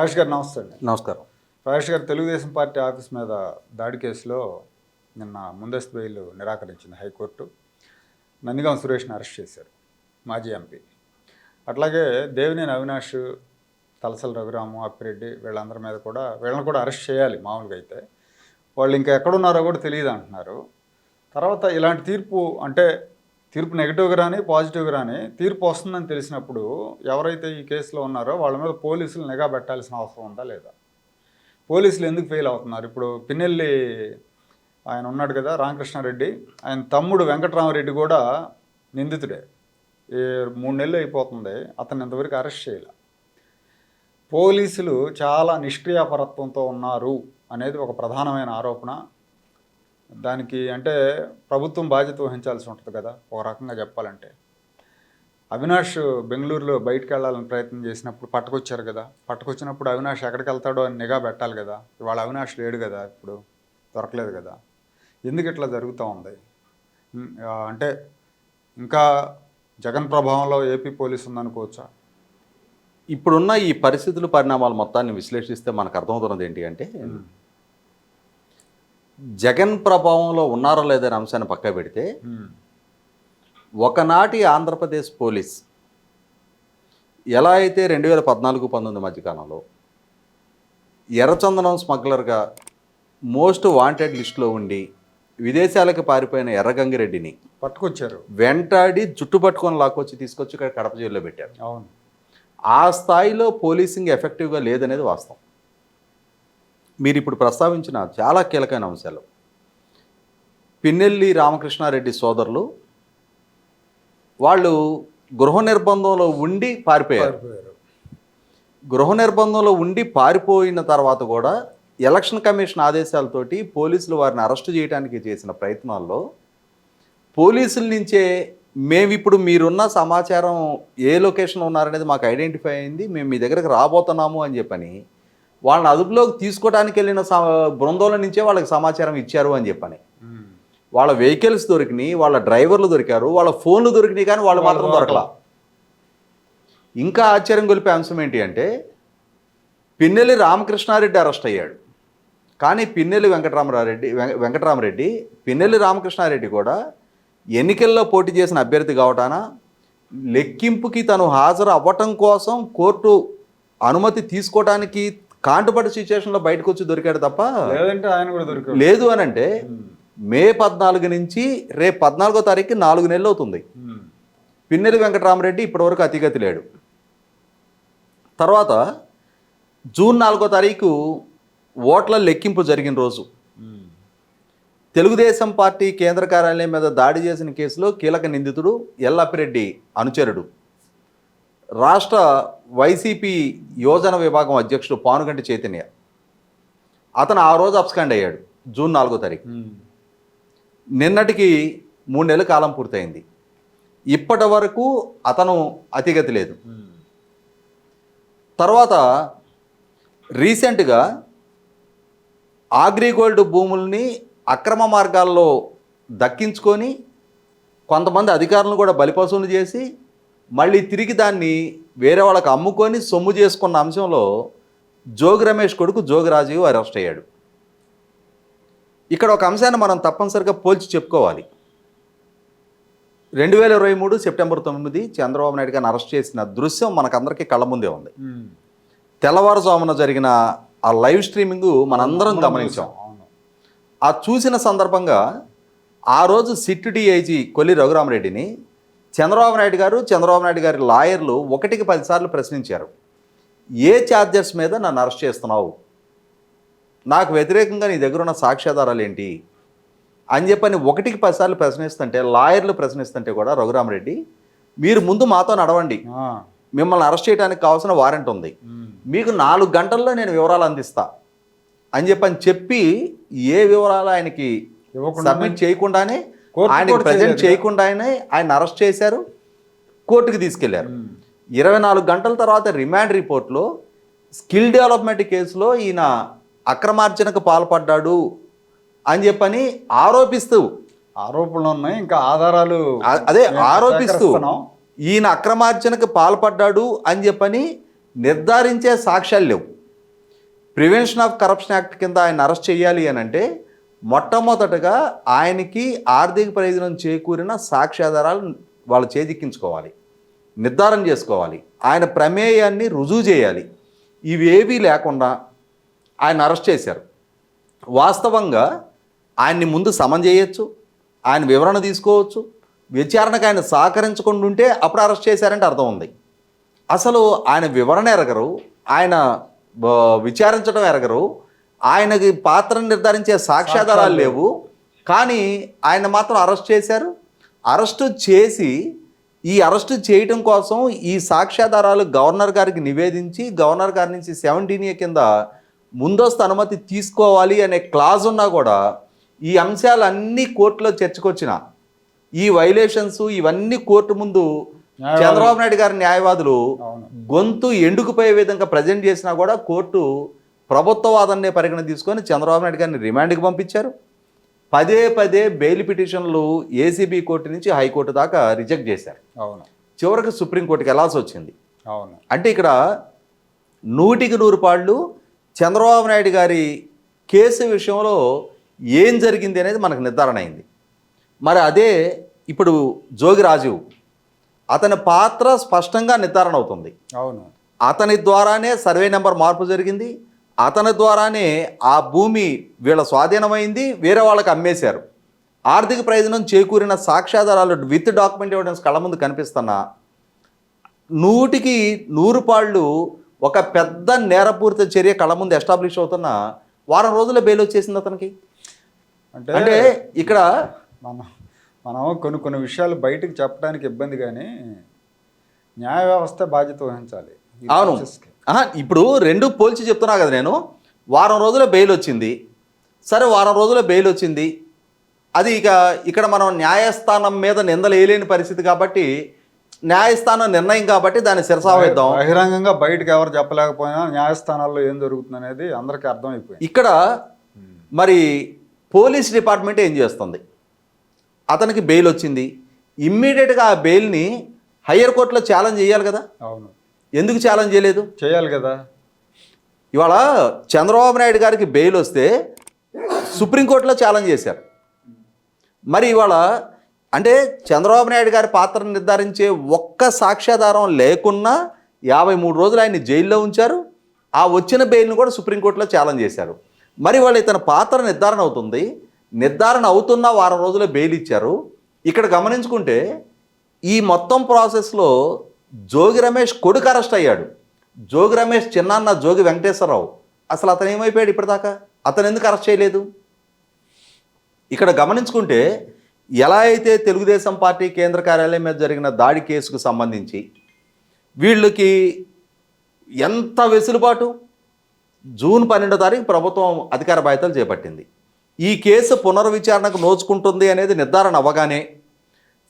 రాజేష్ గారు నమస్తే అండి. నమస్కారం. రాజేష్ గారు తెలుగుదేశం పార్టీ ఆఫీస్ మీద దాడి కేసులో నిన్న ముందస్తు బెయిల్ నిరాకరించింది హైకోర్టు. నందిగాం సురేష్ని అరెస్ట్ చేశారు మాజీ ఎంపీ. అట్లాగే దేవినేని అవినాష్ తలసల రఘురాము అప్పిరెడ్డి వీళ్ళందరి మీద కూడా వీళ్ళని కూడా అరెస్ట్ చేయాలి మామూలుగా అయితే. వాళ్ళు ఇంకా ఎక్కడున్నారో కూడా తెలియదు అంటున్నారు. తర్వాత ఇలాంటి తీర్పు అంటే తీర్పు నెగిటివ్గా రాని పాజిటివ్గా రాని తీర్పు వస్తుందని తెలిసినప్పుడు ఎవరైతే ఈ కేసులో ఉన్నారో వాళ్ళ మీద పోలీసులు నిఘా పెట్టాల్సిన అవసరం ఉందా లేదా? పోలీసులు ఎందుకు ఫెయిల్ అవుతున్నారు? ఇప్పుడు పిన్నెల్లి ఆయన ఉన్నాడు కదా రామకృష్ణారెడ్డి. ఆయన తమ్ముడు వెంకటరామరెడ్డి కూడా నిందితుడే. ఈ మూడు నెలలు అయిపోతుంది. అతను ఇంతవరకు అరెస్ట్ చేయాలి. పోలీసులు చాలా నిష్క్రియాపరత్వంతో ఉన్నారు అనేది ఒక ప్రధానమైన ఆరోపణ. దానికి అంటే ప్రభుత్వం బాధ్యత వహించాల్సి ఉంటుంది కదా. ఒక రకంగా చెప్పాలంటే. అవినాష్ బెంగళూరులో బయటకు వెళ్ళాలని ప్రయత్నం చేసినప్పుడు పట్టుకొచ్చారు కదా. పట్టుకొచ్చినప్పుడు అవినాష్ ఎక్కడికి వెళ్తాడో అని నిఘా పెట్టాలి కదా. ఇవాళ అవినాష్ లేడు కదా ఇప్పుడు. దొరకలేదు కదా. ఎందుకు ఇట్లా జరుగుతూ ఉంది? అంటే ఇంకా జగన్ ప్రభావంలో ఏపీ పోలీసు ఉందనుకోవచ్చా? ఇప్పుడున్న ఈ పరిస్థితులు పరిణామాలు మొత్తాన్ని విశ్లేషిస్తే మనకు అర్థమవుతున్నది ఏంటి అంటే జగన్ ప్రభావంలో ఉన్నారో లేదనే అంశాన్ని పక్క పెడితే ఒకనాటి ఆంధ్రప్రదేశ్ పోలీస్ ఎలా అయితే రెండు వేల పద్నాలుగు పంతొమ్మిది మధ్యకాలంలో ఎర్రచందనం స్మగ్లర్గా మోస్ట్ వాంటెడ్ లిస్టులో ఉండి విదేశాలకు పారిపోయిన ఎర్రగంగిరెడ్డిని పట్టుకొచ్చారు. వెంటాడి జుట్టు పట్టుకొని లాక్కొచ్చి తీసుకొచ్చి ఇక్కడ కడప జైల్లో పెట్టారు. అవును. ఆ స్థాయిలో పోలీసింగ్ ఎఫెక్టివ్గా లేదనేది వాస్తవం. మీరు ఇప్పుడు ప్రస్తావించిన చాలా కీలకమైన అంశాలు. పిన్నెల్లి రామకృష్ణారెడ్డి సోదరులు వాళ్ళు గృహ నిర్బంధంలో ఉండి పారిపోయారు. గృహ నిర్బంధంలో ఉండి పారిపోయిన తర్వాత కూడా ఎలక్షన్ కమిషన్ ఆదేశాలతోటి పోలీసులు వారిని అరెస్టు చేయడానికి చేసిన ప్రయత్నాల్లో పోలీసుల నుంచే మేము ఇప్పుడు మీరున్న సమాచారం ఏ లొకేషన్లో ఉన్నారనేది మాకు ఐడెంటిఫై అయింది మేము మీ దగ్గరకు రాబోతున్నాము అని చెప్పని వాళ్ళని అదుపులోకి తీసుకోవడానికి వెళ్ళిన బృందంలో నుంచే వాళ్ళకి సమాచారం ఇచ్చారు అని చెప్పని. వాళ్ళ వెహికల్స్ దొరికినాయి వాళ్ళ డ్రైవర్లు దొరికారు వాళ్ళ ఫోన్లు దొరికినాయి కానీ వాళ్ళు మాత్రం దొరకలా. ఇంకా ఆశ్చర్యం గొలిపే అంశం ఏంటి అంటే పిన్నెల్లి రామకృష్ణారెడ్డి అరెస్ట్ అయ్యాడు. కానీ పిన్నెల్లి వెంకటరామరారెడ్డి వెంక- వెంకటరామరెడ్డి పిన్నెల్లి రామకృష్ణారెడ్డి కూడా ఎన్నికల్లో పోటీ చేసిన అభ్యర్థి కావటాన లెక్కింపుకి తను హాజరు అవ్వటం కోసం కోర్టు అనుమతి తీసుకోవటానికి కాంటుపడి సిచ్యువేషన్లో బయటకు వచ్చి దొరికాడు తప్ప లేదంటే ఆయన కూడా దొరికాడు. లేదు అని అంటే మే పద్నాలుగు నుంచి రేపు పద్నాలుగో తారీఖుకి నాలుగు నెలలు అవుతుంది. పిన్నెలి వెంకటరామరెడ్డి ఇప్పటివరకు అతిగతి లేడు. తర్వాత జూన్ నాలుగో తారీఖు ఓట్ల లెక్కింపు జరిగిన రోజు. తెలుగుదేశం పార్టీ కేంద్ర కార్యాలయం మీద దాడి చేసిన కేసులో కీలక నిందితుడు ఎల్లప్పిరెడ్డి అనుచరుడు. రాష్ట్ర వైసీపీ యోజన విభాగం అధ్యక్షుడు పానుగంటి చైతన్య. అతను ఆ రోజు అబ్స్కాండ్ అయ్యాడు జూన్ నాలుగో తారీఖు. నిన్నటికి మూడు నెలల కాలం పూర్తయింది. ఇప్పటి వరకు అతను అతిగతి లేదు. తర్వాత రీసెంట్గా ఆగ్రిగోల్డ్ భూముల్ని అక్రమ మార్గాల్లో దక్కించుకొని కొంతమంది అధికారులను కూడా బలిపశువులు చేసి మళ్ళీ తిరిగి దాన్ని వేరే వాళ్ళకి అమ్ముకొని సొమ్ము చేసుకున్న అంశంలో జోగి రమేష్ కొడుకు జోగి రాజీవ్ అరెస్ట్ అయ్యాడు. ఇక్కడ ఒక అంశాన్ని మనం తప్పనిసరిగా పోల్చి చెప్పుకోవాలి. రెండు వేల ఇరవై మూడు సెప్టెంబర్ తొమ్మిది చంద్రబాబు నాయుడు గారిని అరెస్ట్ చేసిన దృశ్యం మనకందరికీ కళ్ళ ముందే ఉంది. తెల్లవారుజామున జరిగిన ఆ లైవ్ స్ట్రీమింగ్ మనందరం గమనించాం. ఆ చూసిన సందర్భంగా ఆ రోజు సిట్ డిఐజీ కొల్లి రఘురామరెడ్డిని చంద్రబాబు నాయుడు గారు చంద్రబాబు నాయుడు గారి లాయర్లు ఒకటికి పదిసార్లు ప్రశ్నించారు. ఏ ఛార్జెస్ మీద నన్ను అరెస్ట్ చేస్తున్నావు? నాకు వ్యతిరేకంగా నీ దగ్గర ఉన్న సాక్ష్యాధారాలు ఏంటి? అని చెప్పని ఒకటికి పదిసార్లు ప్రశ్నిస్తుంటే లాయర్లు ప్రశ్నిస్తుంటే కూడా రఘురామరెడ్డి మీరు ముందు మాతో నడవండి. మిమ్మల్ని అరెస్ట్ చేయడానికి కావాల్సిన వారెంట్ ఉంది. మీకు నాలుగు గంటల్లో నేను వివరాలు అందిస్తా. అని చెప్పని చెప్పి ఏ వివరాలు ఆయనకి సబ్మిట్ చేయకుండానే కూడా ప్రజెంట్ చేయలేదు. చేయకుండానే ఆయన అరెస్ట్ చేశారు కోర్టుకి తీసుకెళ్ళారు ఇరవై నాలుగు గంటల తర్వాత రిమాండ్ రిపోర్ట్లో స్కిల్ డెవలప్మెంట్ కేసులో ఈయన అక్రమార్జనకు పాల్పడ్డాడు అని చెప్పని ఆరోపిస్తూ ఆరోపణలు ఉన్నాయి ఇంకా ఆధారాలు అదే ఆరోపిస్తూ. ఈయన అక్రమార్జనకు పాల్పడ్డాడు అని చెప్పని నిర్ధారించే సాక్ష్యాలు లేవు ప్రివెన్షన్ ఆఫ్ కరప్షన్ యాక్ట్ కింద ఆయన అరెస్ట్ చేయాలి అని అంటే మొట్టమొదటగా ఆయనకి ఆర్థిక ప్రయోజనం చేకూరిన సాక్ష్యాధారాలు వాళ్ళు చేజిక్కించుకోవాలి. నిర్ధారణ చేసుకోవాలి. ఆయన ప్రమేయాన్ని రుజువు చేయాలి. ఇవేవీ లేకుండా ఆయన అరెస్ట్ చేశారు. వాస్తవంగా ఆయన్ని ముందు సమన్ చేయొచ్చు. ఆయన వివరణ తీసుకోవచ్చు. విచారణకు ఆయన సహకరించకుండా ఉంటే అప్పుడు అరెస్ట్ చేశారంటే అర్థం ఉంది. అసలు ఆయన వివరణ ఎరగరు. ఆయన విచారించడం ఎరగరు. ఆయనకి పాత్రను నిర్ధారించే సాక్ష్యాధారాలు లేవు. కానీ ఆయన మాత్రం అరెస్ట్ చేశారు. అరెస్టు చేసి ఈ అరెస్టు చేయటం కోసం ఈ సాక్ష్యాధారాలు గవర్నర్ గారికి నివేదించి గవర్నర్ గారి నుంచి సెవెంటీన్ ఏ కింద ముందస్తు అనుమతి తీసుకోవాలి అనే క్లాజ్ ఉన్నా కూడా ఈ అంశాలన్నీ కోర్టులో చర్చకొచ్చిన ఈ వైలేషన్స్ ఇవన్నీ కోర్టు ముందు చంద్రబాబు నాయుడు గారి న్యాయవాదులు గొంతు ఎండుకుపోయే విధంగా ప్రజెంట్ చేసినా కూడా కోర్టు ప్రభుత్వ వాదననే పరిగణ తీసుకొని చంద్రబాబు నాయుడు గారిని రిమాండ్కి పంపించారు. పదే పదే బెయిల్ పిటిషన్లు ఏసీబీ కోర్టు నుంచి హైకోర్టు దాకా రిజెక్ట్ చేశారు. అవును. చివరికి సుప్రీంకోర్టుకి వెళ్ళాల్సి వచ్చింది. అవును. అంటే ఇక్కడ నూటికి నూరు పాళ్ళు చంద్రబాబు నాయుడు గారి కేసు విషయంలో ఏం జరిగింది అనేది మనకు నిర్ధారణ అయింది. మరి అదే ఇప్పుడు జోగి రాజు అతని పాత్ర స్పష్టంగా నిర్ధారణ అవుతుంది. అవును. అతని ద్వారానే సర్వే నెంబర్ మార్పు జరిగింది. అతని ద్వారానే ఆ భూమి వీళ్ళ స్వాధీనమైంది వేరే వాళ్ళకి అమ్మేశారు. ఆర్థిక ప్రయోజనం చేకూరిన సాక్ష్యాధారాలు విత్ డాక్యుమెంట్ ఎవిడెన్స్ కళ్ళ ముందు కనిపిస్తున్నా నూటికి నూరు పాళ్ళు ఒక పెద్ద నేరపూరిత చర్య కళ్ళ ముందు ఎస్టాబ్లిష్ అవుతున్న వారం రోజుల్లో బెయిల్ వచ్చేసింది అతనికి. అంటే అంటే ఇక్కడ మనం మనం కొన్ని కొన్ని విషయాలు బయటకు చెప్పడానికి ఇబ్బంది కానీ న్యాయ వ్యవస్థ బాధ్యత వహించాలి. అవును. ఇప్పుడు రెండు పోల్చి చెప్తున్నా కదా నేను. వారం రోజుల బెయిల్ వచ్చింది. సరే వారం రోజుల బెయిల్ వచ్చింది. అది ఇక ఇక్కడ మనం న్యాయస్థానం మీద నిందలు వేయలేని పరిస్థితి కాబట్టి న్యాయస్థానం నిర్ణయం కాబట్టి దాన్ని శిరసావేద్దాం. బహిరంగంగా బయటకు ఎవరు చెప్పలేకపోయినా న్యాయస్థానాల్లో ఏం జరుగుతుంది అనేది అందరికీ అర్థమైపోయింది. ఇక్కడ మరి పోలీస్ డిపార్ట్మెంట్ ఏం చేస్తుంది? అతనికి బెయిల్ వచ్చింది. ఇమ్మీడియట్గా ఆ బెయిల్ని హయ్యర్ కోర్టులో ఛాలెంజ్ చేయాలి కదా? అవును. ఎందుకు ఛాలెంజ్ చేయలేదు? చేయాలి కదా. ఇవాళ చంద్రబాబు నాయుడు గారికి బెయిల్ వస్తే సుప్రీంకోర్టులో ఛాలెంజ్ చేశారు. మరి ఇవాళ అంటే చంద్రబాబు నాయుడు గారి పాత్రను నిర్ధారించే ఒక్క సాక్ష్యాధారం లేకున్నా యాభై మూడు రోజులు ఆయన్ని జైల్లో ఉంచారు. ఆ వచ్చిన బెయిల్ని కూడా సుప్రీంకోర్టులో ఛాలెంజ్ చేశారు. మరి వాళ్ళు ఇతని పాత్ర నిర్ధారణ అవుతుంది. నిర్ధారణ అవుతున్న వారం రోజుల్లో బెయిల్ ఇచ్చారు. ఇక్కడ గమనించుకుంటే ఈ మొత్తం ప్రాసెస్లో జోగి రమేష్ కొడుకు అరెస్ట్ అయ్యాడు. జోగి రమేష్ చిన్నాన్న జోగి వెంకటేశ్వరరావు. అసలు అతను ఏమైపోయాడు ఇప్పటిదాకా? అతను ఎందుకు అరెస్ట్ చేయలేదు? ఇక్కడ గమనించుకుంటే ఎలా అయితే తెలుగుదేశం పార్టీ కేంద్ర కార్యాలయం మీద జరిగిన దాడి కేసుకు సంబంధించి వీళ్ళకి ఎంత వెసులుబాటు? జూన్ పన్నెండో తారీఖు ప్రభుత్వం అధికార బాధ్యతలు చేపట్టింది. ఈ కేసు పునర్విచారణకు నోచుకుంటుంది అనేది నిర్ధారణ అవ్వగానే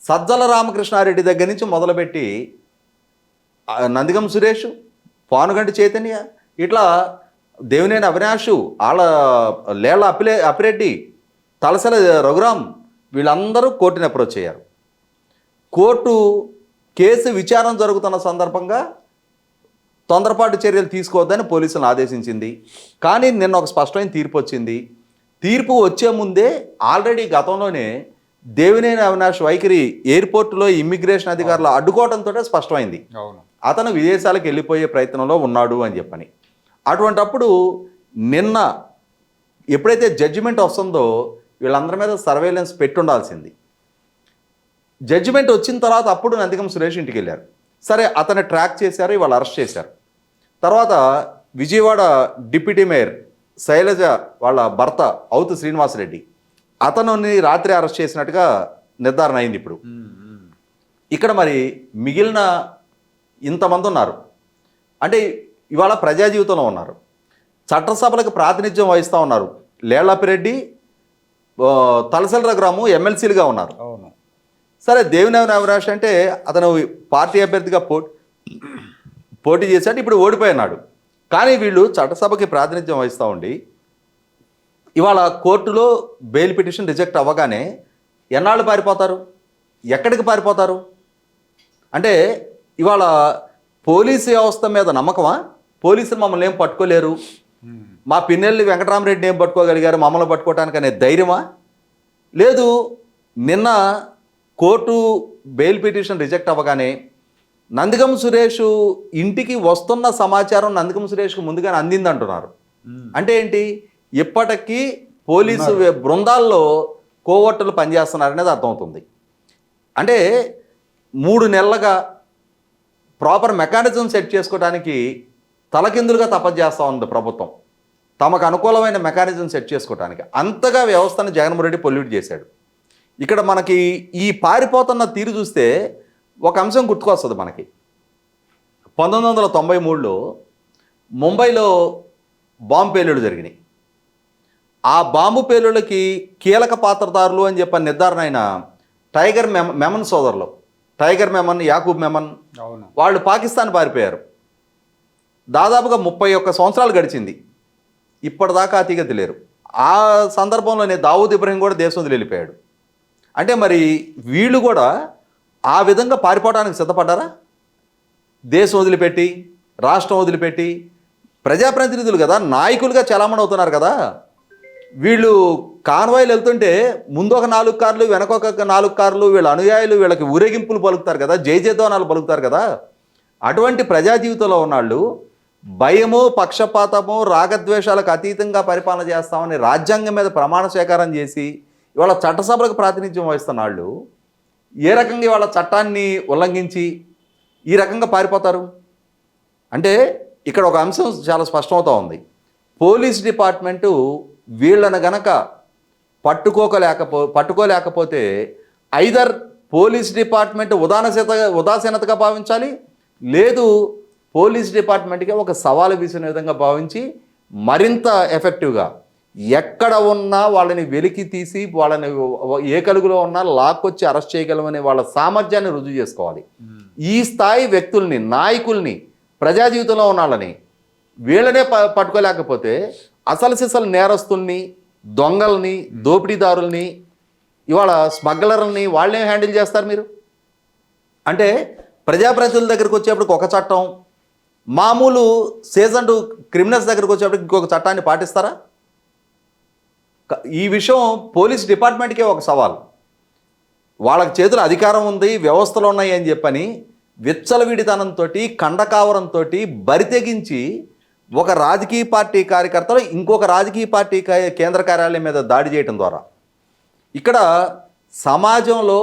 సజ్జల రామకృష్ణారెడ్డి దగ్గర నుంచి మొదలుపెట్టి నందిగం సురేష్ పానుగంటి చైతన్య ఇట్లా దేవినేని అవినాష్ వాళ్ళ లేళ్ళ అప్పిలే అప్పిరెడ్డి తలసల రఘురాం వీళ్ళందరూ కోర్టుని అప్రోచ్ అయ్యారు. కోర్టు కేసు విచారణ జరుగుతున్న సందర్భంగా తొందరపాటు చర్యలు తీసుకోవద్దని పోలీసులను ఆదేశించింది. కానీ నిన్న ఒక స్పష్టమైన తీర్పు వచ్చింది. తీర్పు వచ్చే ముందే ఆల్రెడీ గతంలోనే దేవినేని అవినాష్ వైఖరి ఎయిర్పోర్టులో ఇమ్మిగ్రేషన్ అధికారులు అడ్డుకోవడంతో స్పష్టమైంది. అవును. అతను విదేశాలకు వెళ్ళిపోయే ప్రయత్నంలో ఉన్నాడు అని చెప్పని. అటువంటప్పుడు నిన్న ఎప్పుడైతే జడ్జిమెంట్ వస్తుందో వీళ్ళందరి మీద సర్వేలెన్స్ పెట్టుండాల్సింది. జడ్జిమెంట్ వచ్చిన తర్వాత అప్పుడు నందిగం సురేష్ ఇంటికి వెళ్ళారు. సరే అతన్ని ట్రాక్ చేశారు ఇవాళ అరెస్ట్ చేశారు. తర్వాత విజయవాడ డిప్యూటీ మేయర్ శైలజ వాళ్ళ భర్త అవుతు శ్రీనివాసరెడ్డి అతనుని రాత్రి అరెస్ట్ చేసినట్టుగా నిర్ధారణ అయింది ఇప్పుడు. ఇక్కడ మరి మిగిలిన ఇంతమంది ఉన్నారు. అంటే ఇవాళ ప్రజా జీవితంలో ఉన్నారు. చట్టసభలకు ప్రాతినిధ్యం వహిస్తూ ఉన్నారు. లేళ్ళపిరెడ్డి తలసల రఘురాము ఎమ్మెల్సీలుగా ఉన్నారు. అవును. సరే దేవినేని అవినాష్ అంటే అతను పార్టీ అభ్యర్థిగా పో పోటీ చేశాడు ఇప్పుడు ఓడిపోయినాడు. కానీ వీళ్ళు చట్టసభకి ప్రాతినిధ్యం వహిస్తూ ఉండి ఇవాళ కోర్టులో బెయిల్ పిటిషన్ రిజెక్ట్ అవ్వగానే ఎన్నాళ్ళు పారిపోతారు? ఎక్కడికి పారిపోతారు? అంటే ఇవాళ పోలీసు వ్యవస్థ మీద నమ్మకమా? పోలీసులు మమ్మల్ని ఏం పట్టుకోలేరు. మా పిన్నెల్లి వెంకటరామరెడ్డి ఏం పట్టుకోగలిగారు? మమ్మల్ని పట్టుకోవటానికి అనే ధైర్యమా? లేదు నిన్న కోర్టు బెయిల్ పిటిషన్ రిజెక్ట్ అవ్వగానే నందిగం సురేష్ ఇంటికి వస్తున్న సమాచారం నందిగం సురేష్కి ముందుగానే అందిందంటున్నారు. అంటే ఏంటి? ఇప్పటికీ పోలీసు బృందాల్లో కోవర్టులు పనిచేస్తున్నారనేది అర్థమవుతుంది. అంటే మూడు నెలలుగా ప్రాపర్ మెకానిజం సెట్ చేసుకోవడానికి తలకిందులుగా తపస్సు ఉంది ప్రభుత్వం. తమకు అనుకూలమైన మెకానిజం సెట్ చేసుకోవడానికి అంతగా వ్యవస్థను జగన్మోహన్ రెడ్డి పొల్యూట్ చేశాడు. ఇక్కడ మనకి ఈ పారిపోతున్న తీరు చూస్తే ఒక అంశం గుర్తుకొస్తుంది మనకి. పంతొమ్మిది వందల తొంభై మూడులో ముంబైలో బాంబు పేలుళ్ళు జరిగినాయి. ఆ బాంబు పేలుళ్ళకి కీలక పాత్రదారులు అని చెప్పిన నిర్ధారణ అయిన టైగర్ మెమ మెమన్ సోదరులు టైగర్ మెమన్ యాకూబ్ మెమన్ వాళ్ళు పాకిస్తాన్ పారిపోయారు. దాదాపుగా ముప్పై ఒక్క సంవత్సరాలు గడిచింది. ఇప్పటిదాకా అతిగతి లేరు ఆ సందర్భంలోనే దావూద్ ఇబ్రహీం కూడా దేశం వదిలి వెళ్ళిపోయాడు. అంటే మరి వీళ్ళు కూడా ఆ విధంగా పారిపోవడానికి సిద్ధపడ్డారా? దేశం వదిలిపెట్టి రాష్ట్రం వదిలిపెట్టి ప్రజాప్రతినిధులు కదా నాయకులుగా చలామణి అవుతున్నారు కదా. వీళ్ళు కాన్వాయిలు వెళ్తుంటే ముందు ఒక నాలుగు కార్లు వెనక ఒక నాలుగు కార్లు వీళ్ళ అనుయాయులు వీళ్ళకి ఊరేగింపులు పలుకుతారు కదా జై పలుకుతారు కదా. అటువంటి ప్రజా జీవితంలో ఉన్నాళ్ళు భయము పక్షపాతము రాగద్వేషాలకు అతీతంగా పరిపాలన చేస్తామని రాజ్యాంగం మీద ప్రమాణ స్వీకారం చేసి ఇవాళ చట్టసభలకు ప్రాతినిధ్యం వహిస్తున్న వాళ్ళు ఏ రకంగా ఇవాళ చట్టాన్ని ఉల్లంఘించి ఈ రకంగా పారిపోతారు? అంటే ఇక్కడ ఒక అంశం చాలా స్పష్టమవుతా ఉంది. పోలీస్ డిపార్ట్మెంటు వీళ్ళను గనక పట్టుకోకలేకపో పట్టుకోలేకపోతే ఐదర్ పోలీస్ డిపార్ట్మెంట్ ఉదాసీనత ఉదాసీనతగా భావించాలి లేదు పోలీస్ డిపార్ట్మెంట్కి ఒక సవాలు విసిన విధంగా భావించి మరింత ఎఫెక్టివ్గా ఎక్కడ ఉన్నా వాళ్ళని వెలికి తీసి వాళ్ళని ఏ కలుగులో ఉన్నా లాక్కొచ్చి అరెస్ట్ చేయగలమనే వాళ్ళ సామర్థ్యాన్ని రుజువు చేసుకోవాలి. ఈ స్థాయి వ్యక్తుల్ని నాయకుల్ని ప్రజా జీవితంలో ఉన్న వాళ్ళని వీళ్ళనే ప పట్టుకోలేకపోతే అసలు సిసలు నేరస్తుల్ని దొంగల్ని దోపిడీదారుల్ని ఇవాళ స్మగ్లర్లని వాళ్ళే హ్యాండిల్ చేస్తారు మీరు? అంటే ప్రజాప్రతినిధుల దగ్గరికి వచ్చేప్పటికి ఒక చట్టం మామూలు సీజన్ క్రిమినల్స్ దగ్గరికి వచ్చేప్పటికి ఇంకొక చట్టాన్ని పాటిస్తారా? ఈ విషయం పోలీస్ డిపార్ట్మెంట్కే ఒక సవాల్. వాళ్ళకి చేతుల అధికారం ఉంది వ్యవస్థలు ఉన్నాయి అని చెప్పని విచ్చలవిడితనంతో కండకావరంతో బరితెగించి ఒక రాజకీయ పార్టీ కార్యకర్తలు ఇంకొక రాజకీయ పార్టీ కేంద్ర కార్యాలయం మీద దాడి చేయడం ద్వారా. ఇక్కడ సమాజంలో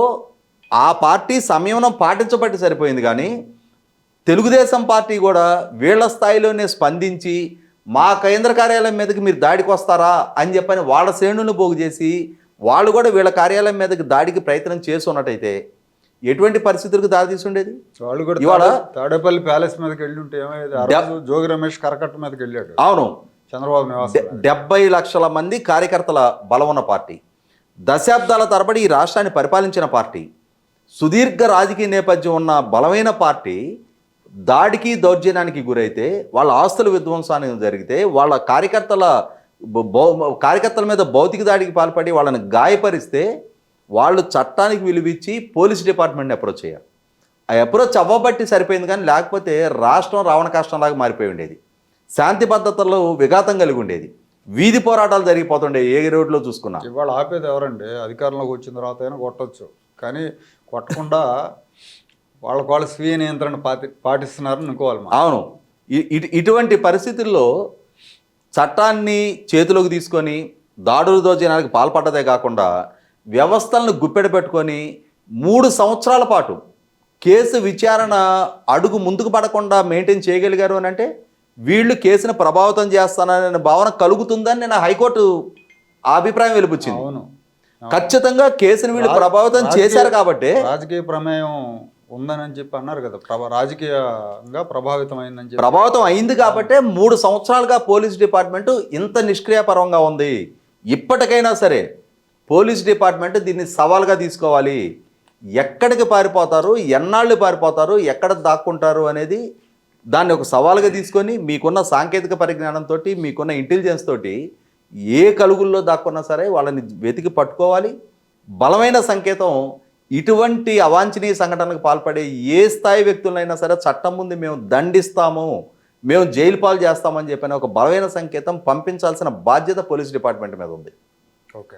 ఆ పార్టీ సంయమనం పాటించబట్టి సరిపోయింది కానీ తెలుగుదేశం పార్టీ కూడా వీళ్ళ స్థాయిలోనే స్పందించి మా కేంద్ర కార్యాలయం మీదకి మీరు దాడికి వస్తారా అని చెప్పని వాళ్ళ శ్రేణులను పోగు చేసి వాళ్ళు కూడా వీళ్ళ కార్యాలయం మీదకి దాడికి ప్రయత్నం చేసి ఉన్నట్టయితే ఎటువంటి పరిస్థితులకు దారి తీసుండేది వాళ్ళు కూడా ఇవాళ- తాడే- తాడేపల్లి ప్యాలెస్ మీదకి వెళ్ళి ఉంటే జోగి రమేష్ కరకట్ట మీదకి వెళ్ళాడు. అవును. చంద్రబాబు నివాసం డెబ్బై లక్షల మంది కార్యకర్తల బలం ఉన్న పార్టీ. దశాబ్దాల తరబడి ఈ రాష్ట్రాన్ని పరిపాలించిన పార్టీ. సుదీర్ఘ రాజకీయ నేపథ్యం ఉన్న బలమైన పార్టీ దాడికి దౌర్జన్యానికి గురైతే వాళ్ళ ఆస్తుల విధ్వంసానికి జరిగితే వాళ్ళ కార్యకర్తల కార్యకర్తల మీద భౌతిక దాడికి పాల్పడి వాళ్ళని గాయపరిస్తే వాళ్ళు చట్టానికి విలువిచ్చి పోలీస్ డిపార్ట్మెంట్ని అప్రోచ్ చేయాలి. ఆ అప్రోచ్ అవ్వబట్టి సరిపోయింది కానీ లేకపోతే రాష్ట్రం రావణ కష్టంలాగా మారిపోయి ఉండేది. శాంతి భద్రతల్లో విఘాతం కలిగి ఉండేది. వీధి పోరాటాలు జరిగిపోతుండే ఏ రోడ్లో చూసుకున్నా. ఇవాళ ఆపేది ఎవరండి? అధికారంలోకి వచ్చిన తర్వాత అయినా కొట్టొచ్చు. కానీ కొట్టకుండా వాళ్ళకు వాళ్ళు స్వీయ నియంత్రణ పాటి పాటిస్తున్నారని అనుకోవాలి. అవును. ఇటువంటి పరిస్థితుల్లో చట్టాన్ని చేతిలోకి తీసుకొని దాడులు దోచనానికి పాల్పడ్డదే కాకుండా వ్యవస్థలను గుప్పెడ పెట్టుకొని మూడు సంవత్సరాల పాటు కేసు విచారణ అడుగు ముందుకు పడకుండా మెయింటైన్ చేయగలిగారు అని అంటే వీళ్ళు కేసును ప్రభావితం చేస్తాననే భావన కలుగుతుందని నేను హైకోర్టు ఆ అభిప్రాయం వెలిపుచ్చింది. అవును. ఖచ్చితంగా కేసును వీళ్ళు ప్రభావితం చేశారు కాబట్టి రాజకీయ ప్రమేయం ఉందని చెప్పి అన్నారు కదా. ప్రభ రాజకీయంగా ప్రభావితం అయిందని చెప్పి. ప్రభావితం అయింది కాబట్టే మూడు సంవత్సరాలుగా పోలీస్ డిపార్ట్మెంట్ ఇంత నిష్క్రియాపరంగా ఉంది. ఇప్పటికైనా సరే పోలీస్ డిపార్ట్మెంట్ దీన్ని సవాల్గా తీసుకోవాలి. ఎక్కడికి పారిపోతారు? ఎన్నాళ్ళు పారిపోతారు? ఎక్కడ దాక్కుంటారు? అనేది దాన్ని ఒక సవాల్గా తీసుకొని మీకున్న సాంకేతిక పరిజ్ఞానంతో మీకున్న ఇంటెలిజెన్స్ తోటి ఏ కలుగుల్లో దాక్కున్నా సరే వాళ్ళని వెతికి పట్టుకోవాలి. బలమైన సంకేతం ఇటువంటి అవాంఛనీయ సంఘటనలకు పాల్పడే ఏ స్థాయి వ్యక్తులైనా సరే చట్టం ముందు మేము దండిస్తాము మేము జైలు పాలు చేస్తామని చెప్పిన ఒక బలమైన సంకేతం పంపించాల్సిన బాధ్యత పోలీస్ డిపార్ట్మెంట్ మీద ఉంది. Okay.